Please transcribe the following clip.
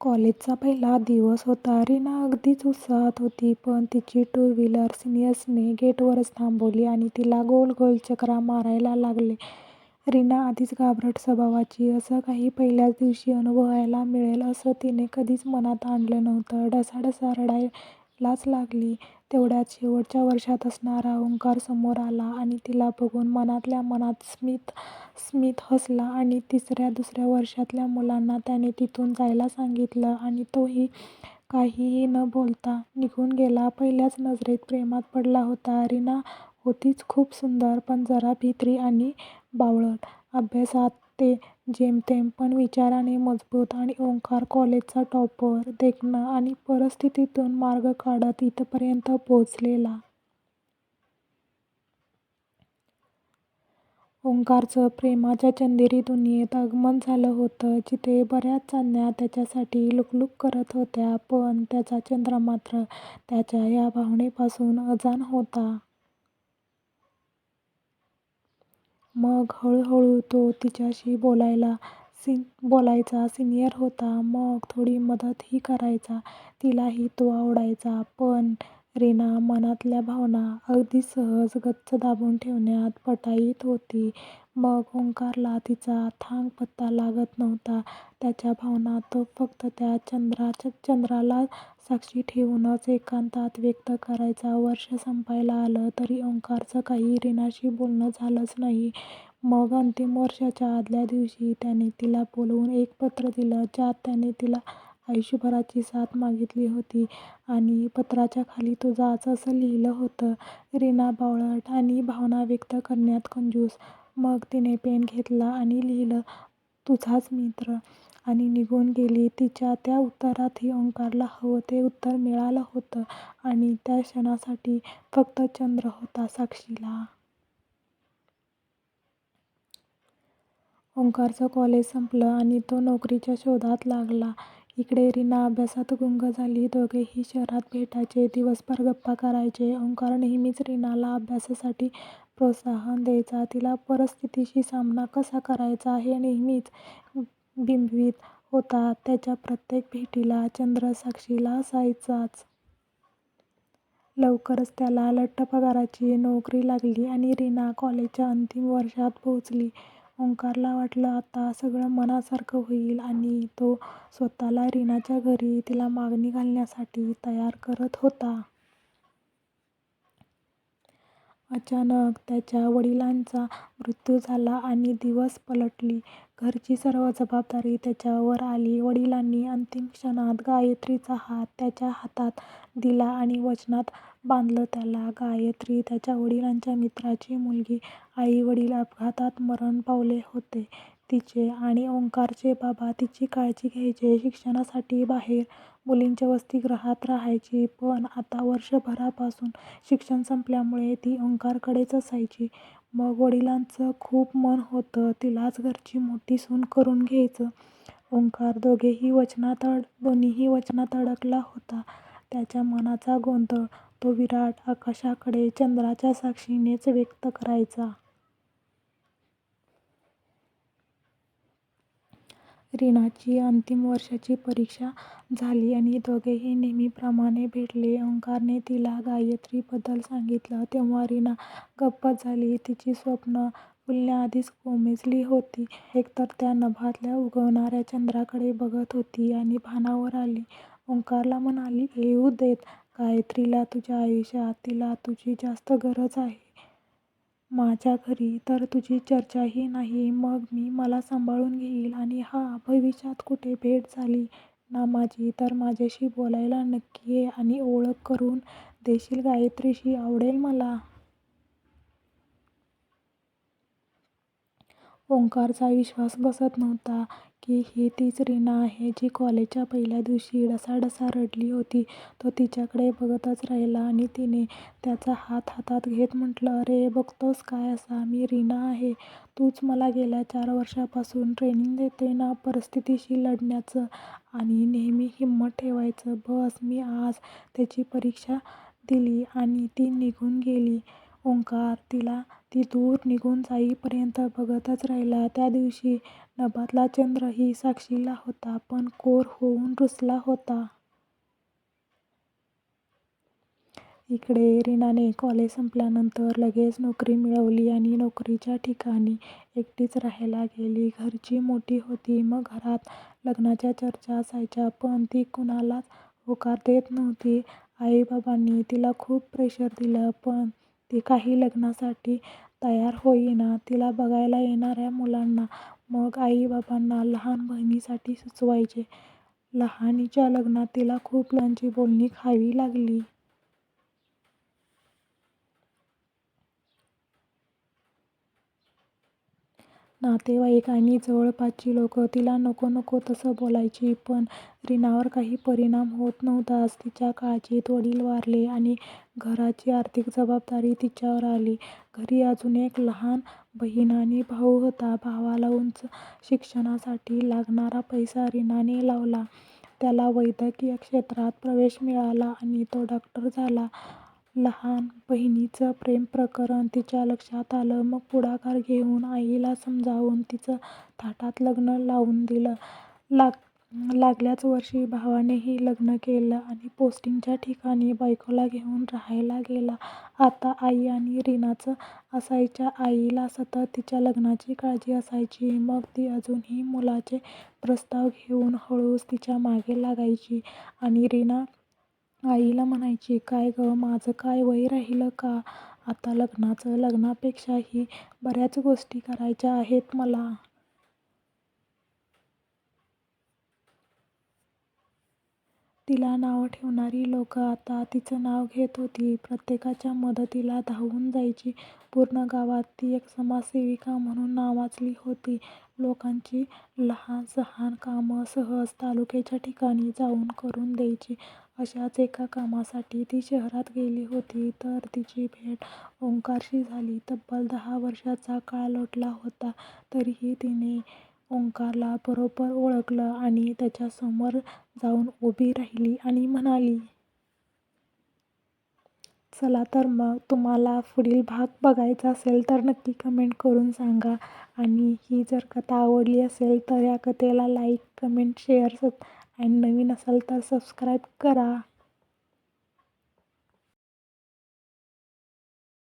कॉलेजचा पहिला दिवस होता. रीना अगदीच उत्साहात होती. पण तिची टू व्हीलर सिनियर्सने गेटवरच थांबवली आणि तिला गोल गोल चकरा मारायला लागले. रीना आधीच घाबरट स्वभावाची. असं काही पहिल्याच दिवशी अनुभवायला मिळेल असं तिने कधीच मनात आणलं नव्हतं. ढसाढसा लाच लागली. तेवढ्यात शेवटच्या वर्षात असणारा ओंकार समोर आला आणि तिला बघून मनातल्या मनात स्मित हसला आणि तिसऱ्या-दुसऱ्या वर्षातल्या मुलांना त्याने तिथून जायला सांगितलं आणि तोही काहीही न बोलता निघून गेला. पहिल्याच नजरेत प्रेमात पडला होता. रीना होतीच खूप सुंदर, पण जरा भित्री आणि बावळट. अभ्यासात ते जेमतेम, पण विचाराने मजबूत. आणि ओंकार कॉलेजचा टॉपर, देखणा आणि परिस्थितीतून मार्ग काढत इथपर्यंत पोहोचलेला. ओंकारचं प्रेमाच्या चंदेरी दुनियेत आगमन झालं होतं, जिथे बऱ्याच चांदण्या त्याच्यासाठी लुकलुक करत होत्या. पण त्याचा चंद्र मात्र त्याच्या या भावनेपासून अजाण होता. मग हळूहळू तो तिच्याशी बोलायचा. सिनियर होता, मग थोडी मदतही करायचा. तिलाही तो आवडायचा. पण रीना मनातल्या भावना अगदी सहज, गच्च दाबून ठेवण्यात पटाईत होती. मग ओंकारला तिचा थांग पत्ता लागत नव्हता. त्याच्या भावना तो फक्त त्या चंद्राला साक्षी ठेवूनच एकांतात व्यक्त करायचा. वर्ष संपायला आलं, तरी ओंकारचं काही रीनाशी बोलणं झालंच नाही. मग अंतिम वर्षाच्या आदल्या दिवशी त्याने तिला बोलवून एक पत्र दिलं, ज्यात त्याने तिला आयुष्यभराची साथ मागितली होती. आणि पत्राच्या खाली तो जाच असं लिहिलं होतं, रीना बावळट आणि भावना व्यक्त करण्यात कंजूस. मग तिने पेन घेतला आणि लिहिलं, तुझाच मित्र, आणि निघून गेली. तिच्या त्या उत्तरातही ओंकारला हवं ते उत्तर मिळालं होतं. आणि त्या क्षणासाठी फक्त चंद्र होता साक्षीला. ओंकारचं कॉलेज संपलं आणि तो नोकरीच्या शोधात लागला. इकडे रीना अभ्यासात गुंग झाली. दोघेही शहरात भेटायचे, दिवसभर गप्पा करायचे. ओंकार नेहमीच रीनाला अभ्यासासाठी प्रोत्साहन द्यायचा. तिला परिस्थितीशी सामना कसा करायचा हे नेहमीच बिंबवीत होता. त्याच्या प्रत्येक भेटीला चंद्र साक्षीला असायचाच. लवकरच त्याला लठ्ठ पगाराची नोकरी लागली आणि रीना कॉलेजच्या अंतिम वर्षात पोहोचली. ओंकारला वाटलं, आता सगळं मनासारखं होईल आणि तो स्वतःला रीनाच्या घरी तिला मागणी घालण्यासाठी तयार करत होता. अचानक त्याच्या वडिलांचा मृत्यू झाला आणि दिवस पलटली. घरची सर्व जबाबदारी त्याच्यावर आली. वडिलांनी अंतिम क्षणात गायत्रीचा हात त्याच्या हातात दिला आणि वचनात बांधलं त्याला. गायत्री त्याच्या वडिलांच्या मित्राची मुलगी. आई-वडील अपघातात मरण पावले होते तिचे आणि ओंकारचे बाबा तिची काळजी घ्यायचे. शिक्षणासाठी बाहेर मुलींच्या वसतिगृहात राहायची. पण आता वर्षभरापासून शिक्षण संपल्यामुळे ती ओंकारकडेच असायची. मग वडिलांचं खूप मन होतं तिलाच घरची मोठी सून करून घ्यायचं. ओंकार दोन्हीही वचनात अडकला होता. त्याच्या मनाचा गोंधळ तो विराट आकाशाकडे चंद्राच्या साक्षीनेच व्यक्त करायचा. रीनाची अंतिम वर्षाची परीक्षा झाली आणि दोघेही नेहमीप्रमाणे भेटले. ओंकारने तिला गायत्रीबद्दल सांगितलं तेव्हा रीना गप्प झाली. तिची स्वप्नं फुलण्याआधीच कोमेजली होती. एकतर त्या नभातल्या उगवणाऱ्या चंद्राकडे बघत होती आणि भानावर आली. ओंकारला म्हणाली, येऊ देत गायत्रीला तुझ्या आयुष्यात. तिला तुझी जास्त गरज आहे. माझ्या घरी तर तुझी चर्चाही नाही. मग मी मला सांभाळून घेईल आणि हां, भविष्यात कुठे भेट झाली ना माझी, तर माझ्याशी बोलायला नक्की ये आणि ओळख करून देशील गायत्रीशी, आवडेल मला. ओंकारचा विश्वास बसत नव्हता की ही तीच रीना आहे, जी कॉलेजच्या पहिल्या दिवशी ढसाढसा रडली होती. तो तिच्याकडे बघतच राहिला आणि तिने त्याचा हात हातात घेत म्हटलं, अरे बघतोस काय असा? मी रीना आहे. तूच मला गेल्या चार वर्षांपासून ट्रेनिंग देते ना परिस्थितीशी लढण्याचं आणि नेहमी हिंमत ठेवायचं. बस, मी आज त्याची परीक्षा दिली आणि ती निघून गेली. ओंकार तिला ती दूर निघून जाईपर्यंत बघतच राहिला. त्या दिवशी नभातला चंद्रही साक्षीला होता, पण कोर होऊन रुसला होता. इकडे रीनाने कॉलेज संपल्यानंतर लगेच नोकरी मिळवली आणि नोकरीच्या ठिकाणी एकटीच राहायला गेली. घरची मोठी होती, मग घरात लग्नाच्या चर्चा असायच्या, पण ती कुणालाच होकार देत नव्हती. आई-बाबांनी तिला खूप प्रेशर दिलं, पण ती काही लग्नासाठी तयार होईना. तिला बघायला येणाऱ्या मुलांना मग आई-बाबांना लहान बहिणीसाठी सुचवायचे. लहानीच्या लग्नात तिला खूप लोकांची बोलणी खावी लागली. नातेवाईक आणि जवळपासची लोकं तिला नको नको तसं बोलायची, पण रीनावर काही परिणाम होत नव्हताच. तिच्या काळजीत वडील वारले आणि घराची आर्थिक जबाबदारी तिच्यावर आली. घरी अजून एक लहान बहीण आणि भाऊ होता. भावाला उच्च शिक्षणासाठी लागणारा पैसा रीनाने लावला. त्याला वैद्यकीय क्षेत्रात प्रवेश मिळाला आणि तो डॉक्टर झाला. लहान बहिणीचं प्रेमप्रकरण तिच्या लक्षात आलं. मग पुढाकार घेऊन आईला समजावून तिचं थाटात लग्न लावून दिलं. लागल्याच वर्षी भावानेही लग्न केलं आणि पोस्टिंगच्या ठिकाणी बायकोला घेऊन राहायला गेला. आता आई आणि रीनाचं असायच्या. आईला सतत तिच्या लग्नाची काळजी असायची. मग ती अजूनही मुलाचे प्रस्ताव घेऊन हळूच तिच्यामागे लागायची आणि रीना आईला म्हणायची, काय गं, माझं काय वय राहिलं का आता लग्नाचं? लग्नापेक्षाही बऱ्याच गोष्टी करायच्या आहेत मला. तिला नावं ठेवणारी लोकं आता तिचं नाव घेत होती. प्रत्येकाच्या मदतीला धावून जायची. पूर्ण गावात ती एक समाजसेविका म्हणून नावाजली होती. लोकांची लहान-सहान कामं सहज तालुक्याच्या ठिकाणी जाऊन करून द्यायची. अशाच एका कामासाठी ती शहरात गेली होती, तर तिची भेट ओंकारशी झाली. तब्बल दहा वर्षांचा काळ लोटला होता, तरीही तिने ओंकारला बरोबर ओळखलं आणि त्याच्यासमोर जाऊन उभी राहिली आणि म्हणाली. चला तर मग, तुम्हाला पुढील भाग बघायचा असेल तर नक्की कमेंट करून सांगा आणि ही जर कथा आवडली असेल तर या कथेला लाईक, कमेंट, शेअर आणि नवीन असाल तर सबस्क्राईब करा.